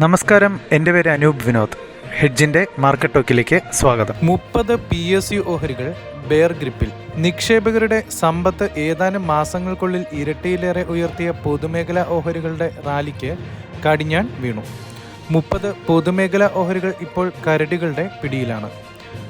നമസ്കാരം എന്റെ പേര് അനൂപ് വിനോദ്. ഹെഡ്ജിന്റെ മാർക്കറ്റ് ടോക്കിലേക്ക് സ്വാഗതം. മുപ്പത് പി എസ് യു ഓഹരികൾ ബെയർ ഗ്രിപ്പിൽ. നിക്ഷേപകരുടെ സമ്പത്ത് ഏതാനും മാസങ്ങൾക്കുള്ളിൽ ഇരട്ടിയിലേറെ ഉയർത്തിയ പൊതുമേഖലാ ഓഹരികളുടെ റാലിക്ക് കടിഞ്ഞാൻ വീണു. മുപ്പത് പൊതുമേഖലാ ഓഹരികൾ ഇപ്പോൾ കരടികളുടെ പിടിയിലാണ്.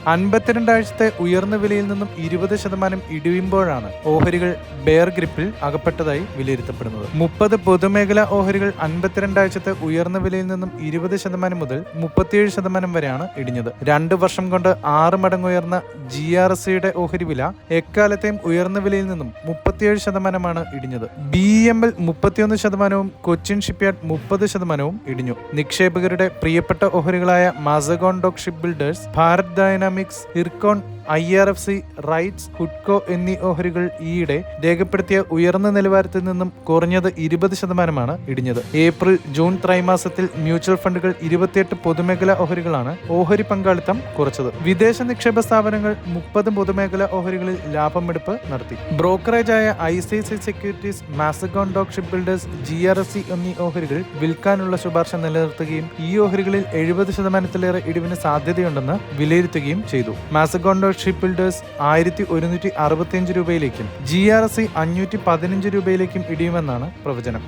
അൻപത്തിരണ്ടാഴ്ചത്തെ ഉയർന്ന വിലയിൽ നിന്നും ഇരുപത് ശതമാനം ഇടിയുമ്പോഴാണ് ഓഹരികൾ ബെയർ ഗ്രിപ്പിൽ അകപ്പെട്ടതായി വിലയിരുത്തപ്പെടുന്നത്. മുപ്പത് പൊതുമേഖലാ ഓഹരികൾ അൻപത്തിരണ്ടാഴ്ചത്തെ ഉയർന്ന വിലയിൽ നിന്നും ഇരുപത് ശതമാനം മുതൽ മുപ്പത്തിയേഴ് ശതമാനം വരെയാണ് ഇടിഞ്ഞത്. രണ്ട് വർഷം കൊണ്ട് ആറ് മടങ്ങ് ഉയർന്ന ജി ആർ എസ് സിയുടെ ഓഹരി വില എക്കാലത്തെയും ഉയർന്ന വിലയിൽ നിന്നും മുപ്പത്തിയേഴ് ശതമാനമാണ് ഇടിഞ്ഞത്. ബി എം എൽ മുപ്പത്തിയൊന്ന് ശതമാനവും കൊച്ചിൻ ഷിപ്പ്യാർഡ് മുപ്പത് ശതമാനവും ഇടിഞ്ഞു. നിക്ഷേപകരുടെ പ്രിയപ്പെട്ട ഓഹരികളായ Mazagon ship builders Bharat dynamics Ircon I R F C RITES ഹുഡ്കോ എന്നീ ഓഹരികൾ ഈയിടെ രേഖപ്പെടുത്തിയ ഉയർന്ന നിലവാരത്തിൽ നിന്നും കുറഞ്ഞത് ഇരുപത് ശതമാനമാണ് ഇടിഞ്ഞത്. ഏപ്രിൽ ജൂൺ ത്രൈമാസത്തിൽ മ്യൂച്വൽ ഫണ്ടുകൾ ഇരുപത്തിയെട്ട് പൊതുമേഖലാ ഓഹരികളാണ് ഓഹരി പങ്കാളിത്തം കുറച്ചത്. വിദേശ നിക്ഷേപ സ്ഥാപനങ്ങൾ മുപ്പത് പൊതുമേഖലാ ഓഹരികളിൽ ലാഭമെടുപ്പ് നടത്തി. ബ്രോക്കറേജായ I C C securities Mazagon dock ship builders G R S C എന്നീ ഓഹരികൾ വിൽക്കാനുള്ള ശുപാർശ നിലനിർത്തുകയും ഈ ഓഹരികളിൽ എഴുപത് ശതമാനത്തിലേറെ ഇടിവിന് സാധ്യതയുണ്ടെന്ന് വിലയിരുത്തുകയും ചെയ്തു. മാസഗോൺ ഡോക് ഷിപ്പ് ബിൽഡേഴ്സ് ആയിരത്തി ഒരുന്നൂറ്റി അറുപത്തിയഞ്ച് രൂപയിലേക്കും ജി ആർ എസ് സി അഞ്ഞൂറ്റി പതിനഞ്ച് രൂപയിലേക്കും ഇടിയുമെന്നാണ് പ്രവചനം.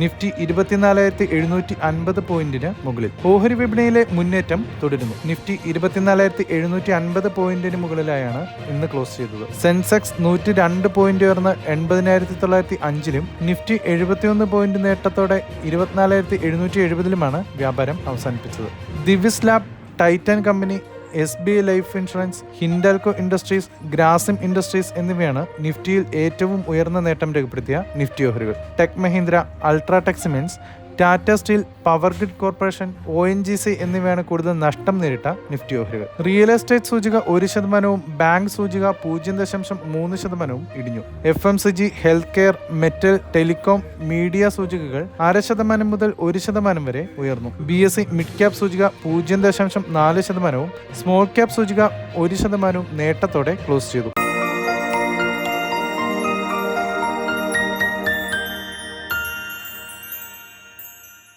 നിഫ്റ്റി ഇരുപത്തിനാലായിരത്തി എഴുന്നൂറ്റി അൻപത് പോയിന്റിന് മുകളിൽ. ഓഹരി വിപണിയിലെ മുന്നേറ്റം തുടരുന്നു. നിഫ്റ്റി ഇരുപത്തിനാലായിരത്തി എഴുന്നൂറ്റി അൻപത് പോയിന്റിന് മുകളിലായാണ് ഇന്ന് ക്ലോസ് ചെയ്തത്. സെൻസെക്സ് നൂറ്റി രണ്ട് പോയിന്റ് ഉയർന്ന് എൺപതിനായിരത്തി തൊള്ളായിരത്തി അഞ്ചിലും നിഫ്റ്റി എഴുപത്തിയൊന്ന് പോയിന്റ് നേട്ടത്തോടെ ഇരുപത്തിനാലായിരത്തി എഴുന്നൂറ്റി എഴുപതിലുമാണ് വ്യാപാരം അവസാനിപ്പിച്ചത്. Divi's lab Titan company S B life insurance Hindalco industries Grasim industries എന്നിവയാണ് നിഫ്റ്റിയിൽ ഏറ്റവും ഉയർന്ന നേട്ടം രേഖപ്പെടുത്തിയ നിഫ്റ്റി ഓഹരികൾ. Tech Mahindra UltraTech cements Tata steel power grid corporation O N G C എന്നിവയാണ് കൂടുതൽ നഷ്ടം നേരിട്ട നിഫ്റ്റി ഓഹരികൾ. റിയൽ എസ്റ്റേറ്റ് സൂചിക ഒരു ശതമാനവും ബാങ്ക് സൂചിക പൂജ്യം ദശാംശം മൂന്ന് ശതമാനവും ഇടിഞ്ഞു. F M C G health care metal telecom media സൂചികകൾ അര ശതമാനം മുതൽ ഒരു ശതമാനം വരെ ഉയർന്നു. B S C mid cap സൂചിക പൂജ്യം ദശാംശം നാല് ശതമാനവും സ്മോൾ ക്യാപ് സൂചിക ഒരു ശതമാനവും നേട്ടത്തോടെ ക്ലോസ് ചെയ്തു.